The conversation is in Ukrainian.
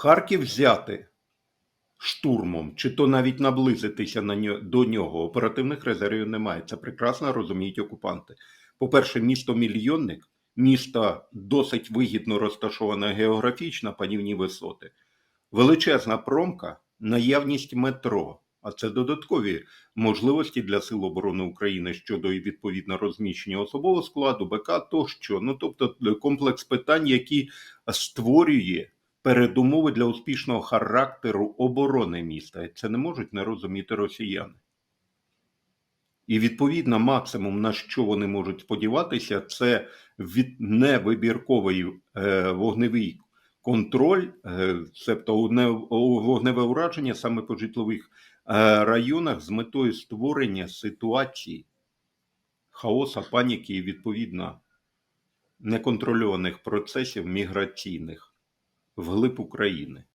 Харків взяти штурмом, чи то навіть наблизитися на ньо- до нього, оперативних резервів немає. Це прекрасно розуміють окупанти. По-перше, місто мільйонник, місто досить вигідно розташоване географічно, панівні висоти, величезна промка, наявність метро. А це додаткові можливості для Сил оборони України щодо і відповідно розміщення особового складу, БК тощо. Ну тобто комплекс питань, які створює передумови для успішного характеру оборони міста. Це не можуть не розуміти росіяни. І відповідно, максимум, на що вони можуть сподіватися, це від невибірковий е, вогневий контроль, тобто вогневе ураження саме по житлових е, районах з метою створення ситуації хаоса, паніки і відповідно неконтрольованих процесів міграційних вглиб України.